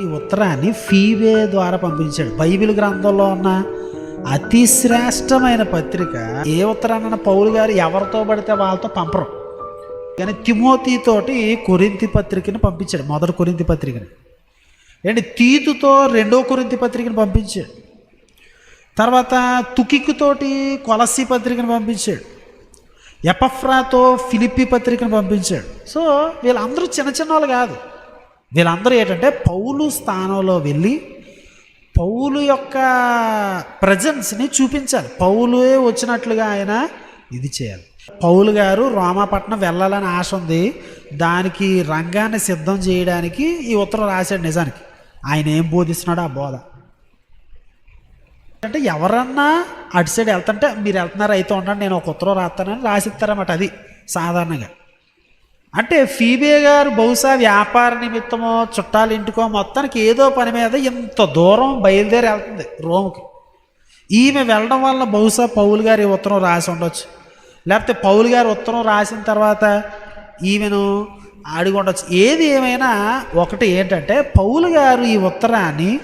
ఈ ఉత్తరాన్ని ఫీవే ద్వారా పంపించాడు. బైబిల్ గ్రంథంలో ఉన్న అతి శ్రేష్టమైన పత్రిక ఏ ఉత్తరాన్న పౌలు గారు ఎవరితో పడితే వాళ్ళతో పంపరు. కానీ తిమోతితోటి కొరింతి పత్రికని పంపించాడు మొదటి కొరింతి పత్రికని. ఏంటి? తీతుతో రెండో కొరింతి పత్రికని పంపించాడు. తర్వాత తుకికుతోటి కొలసి పత్రికను పంపించాడు. ఎపఫ్రాతో ఫిలిప్పి పత్రికను పంపించాడు. సో వీళ్ళందరూ చిన్న చిన్న వాళ్ళు కాదు. వీళ్ళందరూ ఏంటంటే పౌలు స్థానంలో వెళ్ళి పౌలు యొక్క ప్రజెన్స్ని చూపించాలి. పౌలుయే వచ్చినట్లుగా ఆయన ఇది చేయాలి. పౌలు గారు రోమాపట్నం వెళ్ళాలని ఆశ ఉంది. దానికి రంగాన్ని సిద్ధం చేయడానికి ఈ ఉత్తరం రాశాడు నిజానికి. ఆయన ఏం బోధిస్తున్నాడో ఆ బోధ. అంటే ఎవరన్నా అటు సైడ్ వెళ్తుంటే మీరు వెళ్తున్నారు అయితే ఉండండి నేను ఒక ఉత్తరం రాస్తానని రాసిస్తారన్నమాట అది సాధారణంగా. అంటే ఫీబే గారు బహుశా వ్యాపార నిమిత్తమో చుట్టాలు ఇంటికో మొత్తానికి ఏదో పని మీద ఇంత దూరం బయలుదేరి వెళ్తుంది రోమ్కి. ఈమె వెళ్ళడం వల్ల బహుశా పౌల్ గారు ఈ ఉత్తరం రాసి ఉండొచ్చు. లేకపోతే పౌలు గారు ఉత్తరం రాసిన తర్వాత ఈమెను అడిగి ఉండొచ్చు ఏది ఏమైనా ఒకటి ఏంటంటే పౌలు గారు ఈ ఉత్తరాన్ని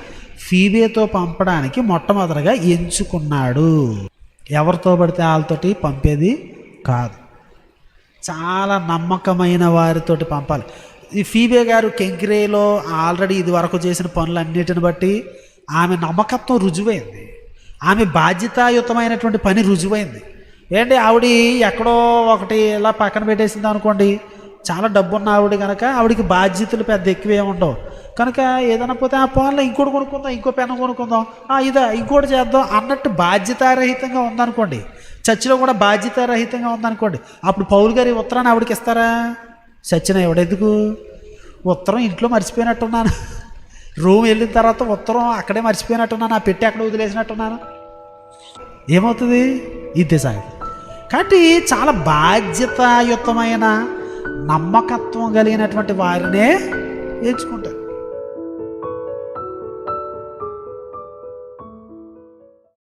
ఫీబేతో పంపడానికి మొట్టమొదటిగా ఎంచుకున్నాడు. ఎవరితో పడితే వాళ్ళతోటి పంపేది కాదు. చాలా నమ్మకమైన వారితోటి పంపాలి. ఈ ఫీబే గారు కెంకిరేలో ఆల్రెడీ ఇది వరకు చేసిన పనులన్నిటిని బట్టి ఆమె నమ్మకత్వం రుజువైంది. ఆమె బాధ్యతాయుతమైనటువంటి పని రుజువైంది. ఏంటి ఆవిడ ఎక్కడో ఒకటి ఇలా పక్కన పెట్టేసింది అనుకోండి చాలా డబ్బున్న ఆవిడ కనుక ఆవిడకి బాధ్యతలు పెద్ద ఎక్కువే ఉండవు. కనుక ఏదైనా పోతే ఆ ఫోన్లో ఇంకోటి కొనుక్కుందాం ఇంకో పెన్ను కొనుక్కుందాం. ఇదా ఇంకోటి చేద్దాం అన్నట్టు బాధ్యతారహితంగా ఉందనుకోండి. చర్చిలో కూడా బాధ్యతారహితంగా ఉందనుకోండి. అప్పుడు పౌలు గారి ఉత్తరాన్ని ఆవిడకి ఇస్తారా? చచ్చిన ఎవడెందుకు? ఉత్తరం ఇంట్లో మర్చిపోయినట్టున్నాను. రూమ్ వెళ్ళిన తర్వాత ఉత్తరం అక్కడే మర్చిపోయినట్టున్నాను ఆ పెట్టి అక్కడ వదిలేసినట్టున్నాను. ఏమవుతుంది? ఇదే సాగుతుంది కాబట్టి చాలా బాధ్యతాయుతమైన నమ్మకత్వం కలిగినటువంటి వారినే ఎంచుకుంటారు.